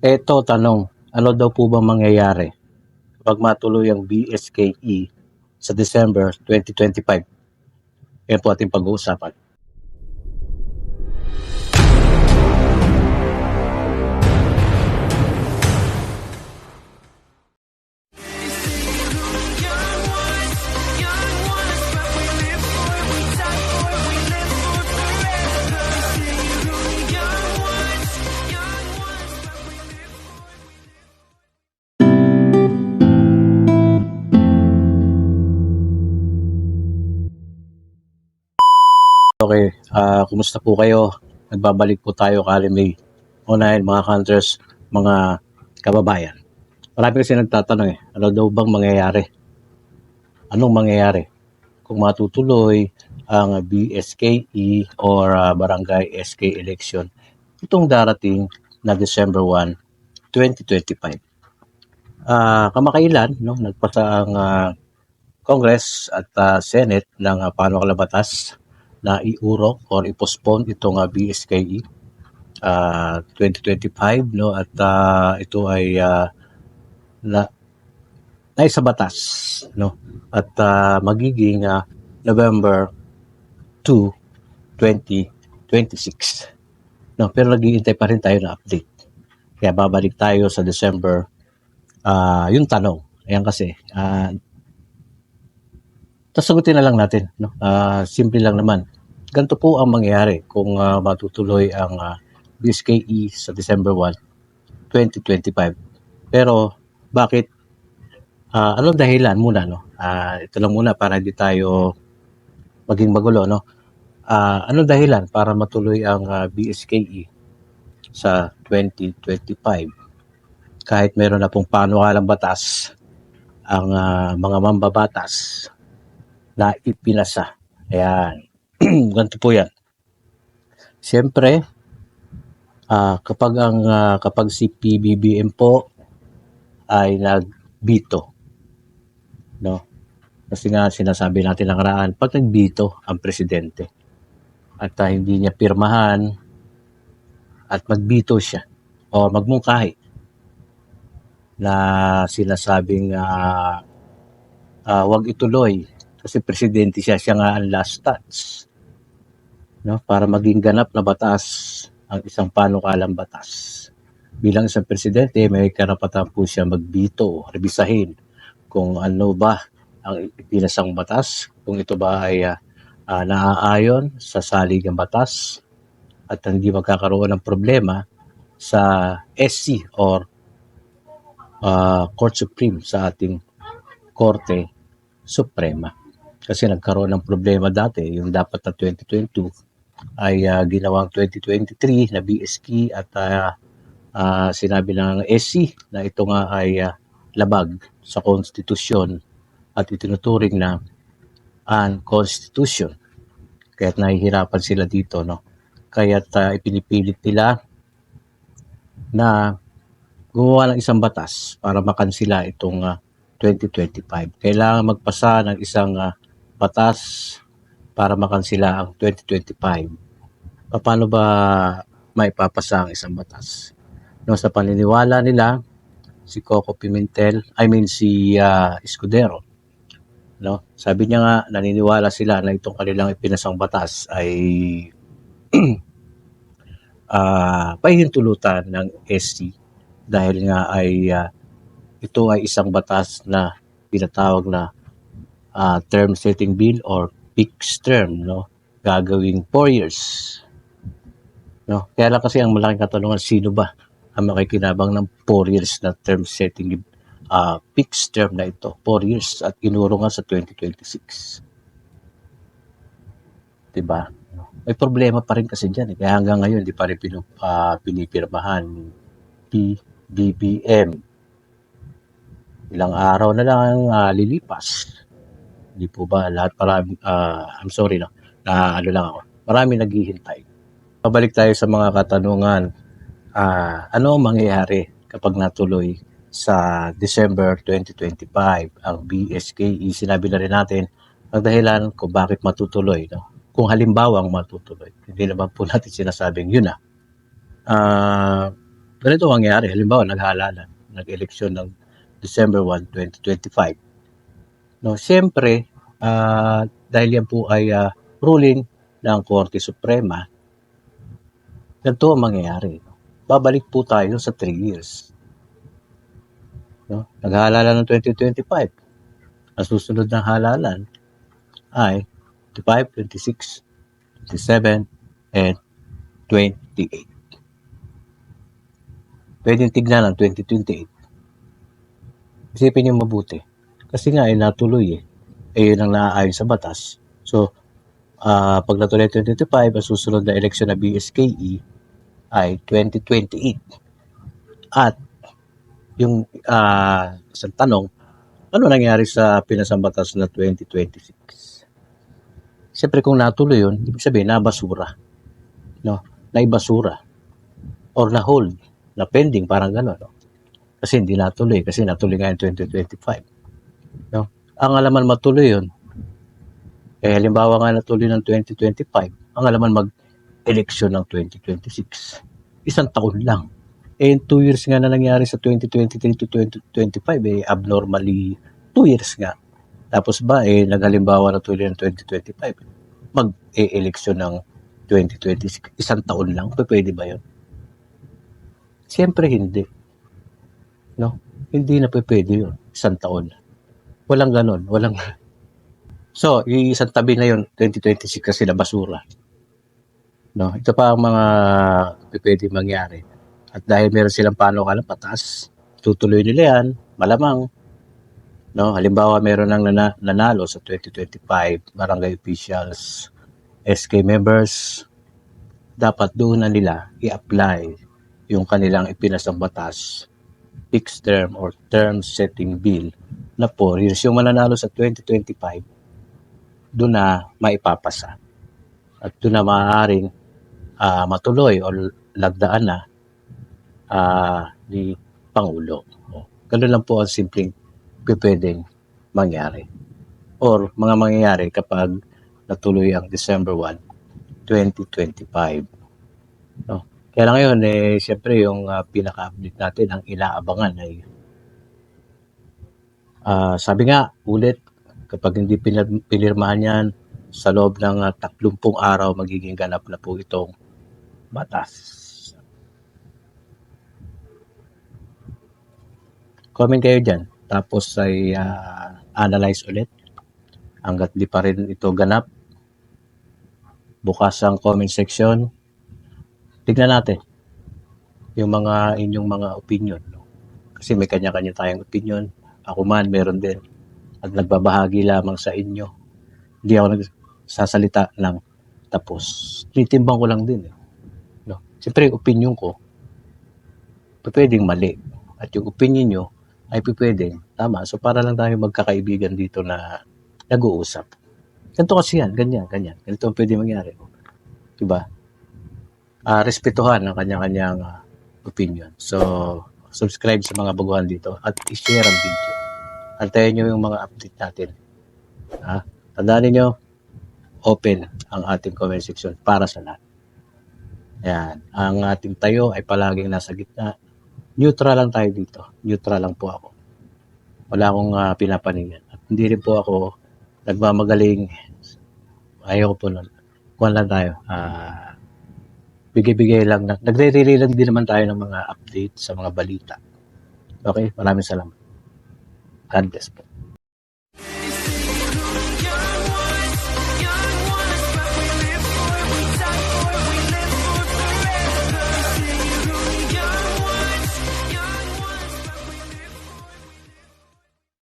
Eto tanong, ano daw po ba mangyayari kapag matuloy ang BSKE sa December 2025? Yan po ating pag-uusapan. Okay, ah kumusta po kayo? Nagbabalik po tayo kali May. Unahin mga counters, mga kababayan. Marami kasi nagtatanong eh, ano daw bang mangyayari? Anong mangyayari? Kung matutuloy ang BSKE or ah, Barangay SK election itong darating na December 1, 2025. Ah, kamakailan, no, nagpasa ang ah, Congress at ah, Senate ng uh, panukala batas na iurok or i-postpone itong uh, BSKE uh, 2025 no? At ah, ito ay ah, na na sa batas no? At ah, magiging ah, November 2 2026 no? Pero naghihintay pa rin tayo na update. Kaya babalik tayo sa December ah, yung tanong. Ayan kasi ah, sasagutin na lang natin. No? Ah, simple lang naman. Ganito po ang mangyayari kung ah, matutuloy ang ah, BSKE sa December 1, 2025. Pero bakit? ah, anong dahilan muna? No? Ah, ito lang muna para hindi tayo maging magulo. No? Ah, anong dahilan para matuloy ang ah, BSKE sa 2025? Kahit meron na pong panukalang batas ang ah, mga mambabatas na ipinasa. Ayan. Ganito po yan. Siyempre, ah, kapag ang ah, kapag si PBBM po ay nagbito, no? Kasi nga sinasabi natin nakaraan, pag nagbito ang presidente at ah, hindi niya pirmahan at magbito siya o magmungkahi na sinasabing ah, ah, wag ituloy kasi presidente siya, siya nga ang last touch. No? Para maging ganap na batas ang isang panukalang batas. Bilang isang presidente, may karapatan po siya magbito, rebisahin kung ano ba ang ipinasang batas, kung ito ba ay ah, naaayon sa salig ng batas at hindi magkakaroon ng problema sa SC or ah, Court Supreme sa ating Korte Suprema kasi nagkaroon ng problema dati, yung dapat na 2022 ay ah, ginawang 2023 na BSK at ah, ah, sinabi ng SC na ito nga ay ah, labag sa konstitusyon at itinuturing na unconstitution. Kaya't nahihirapan sila dito, no? Kaya't ah, ipinipilit nila na gumawa ng isang batas para makansila itong ah, 2025. Kailangan magpasa ng isang ah, batas para makansila ang 2025. Paano ba maipapasa ang isang batas? No, sa paniniwala nila, si Coco Pimentel, I mean si ah, Escudero, no? Sabi niya nga naniniwala sila na itong kanilang ipinasang batas ay ah pahihintulutan ng SC dahil nga ay ah, ito ay isang batas na tinatawag na ah, term setting bill or fixed term no? Gagawing 4 years. No? Kaya lang kasi ang malaking katanungan sino ba ang makikinabang ng 4 years na term setting ah, fixed term na ito? 4 years at inuro nga sa 2026 diba? May problema pa rin kasi dyan eh. kaya hanggang ngayon di pa rin pinu, ah, pinipirmahan ni PBBM ilang araw na lang ah, lilipas hindi po ba lahat marami, ah, I'm sorry no, na ano lang ako, marami naghihintay. Pabalik tayo sa mga katanungan. Ah, ano ang mangyayari kapag natuloy sa December 2025 ang BSKE? Sinabi na rin natin ang dahilan kung bakit matutuloy. No? Kung halimbawa ang matutuloy. Hindi naman po natin sinasabing yun na. Ah, ganito ang mangyari. Halimbawa, naghalalan, nag-eleksyon ng December 1, 2025. No, siyempre, ah, dahil yan po ay ah, ruling ng Korte Suprema, ganito ang mangyayari. Babalik po tayo sa 3 years. No? Naghalalan ng 2025. Ang susunod na halalan ay 25, 26, 27, and 28. Pwede tignan ang 2028. Isipin niyo mabuti. Kasi nga, ay natuloy eh. Eh, yun ang naaayon sa batas. So, ah pag natuloy 2025, ang susunod na eleksyon na BSKE ay 2028. At, yung ah isang tanong, ano nangyari sa pinasang batas na 2026? Siyempre kung natuloy yun, ibig sabihin nabasura. No? Naibasura. Or na-hold. Na pending, parang gano'n. No? Kasi hindi natuloy. Kasi natuloy nga yung 2025. No? Ang alaman matuloy yun, eh halimbawa nga natuloy ng 2025, ang alaman mag-eleksyon ng 2026. Isang taon lang. Eh, two years nga na nangyari sa 2023 to 2025, eh, abnormally two years nga. Tapos ba, eh, naghalimbawa na tuloy ng 2025, mag-e-eleksyon ng 2026. Isang taon lang, pwede ba yun? Siyempre hindi. No? Hindi na pwede yun. Isang taon. Walang ganon. Walang... So, yung isang tabi na yun, 2026 kasi na basura. No? Ito pa ang mga pwede mangyari. At dahil meron silang panukalang patas, tutuloy nila yan, malamang. No, halimbawa meron nang nana- nanalo sa 2025 barangay officials, SK members, dapat doon na nila i-apply yung kanilang ipinasang batas, fixed term or term setting bill na 4 years. Yung mananalo sa 2025, doon na maipapasa. At doon na maaaring ah, matuloy o lagdaan na ah, ni Pangulo. Ganun lang po ang simpleng pwedeng mangyari. Or mga mangyayari kapag natuloy ang December 1, 2025. No? Kaya lang ngayon, eh, siyempre yung ah, pinaka-update natin, ang inaabangan ay ah, sabi nga, ulit, kapag hindi pinir- pinirmahan yan, sa loob ng ah, 30 araw, magiging ganap na po itong batas. Comment kayo dyan. Tapos ay ah, analyze ulit. Hanggat di pa rin ito ganap. Bukas ang comment section. Tignan natin yung mga inyong mga opinion. No? Kasi may kanya-kanya tayong opinion. Ako man, meron din. At nagbabahagi lamang sa inyo. Hindi ako nagsasalita ng tapos. Titimbang ko lang din. Eh. No? Siyempre, yung opinion ko, pwedeng mali. At yung opinion nyo, ay pwedeng tama. So, para lang tayo magkakaibigan dito na nag-uusap. Ganito kasi yan, ganyan, ganyan. Ganito ang pwede mangyari. Diba? Ah, respetuhan ang kanya-kanyang ah, opinion. So, subscribe sa mga baguhan dito at i-share ang video. Antayin nyo yung mga update natin. Ha? Tandaan ninyo, open ang ating comment section para sa lahat. Yan. Ang ating tayo ay palaging nasa gitna. Neutral lang tayo dito. Neutral lang po ako. Wala akong uh, pinapaningan. At hindi rin po ako nagmamagaling. Ayaw ko po nun. Kuhan lang tayo. Ah, bigay-bigay lang. Na, nagre-relay lang din naman tayo ng mga update sa mga balita. Okay? Maraming salamat. なんです。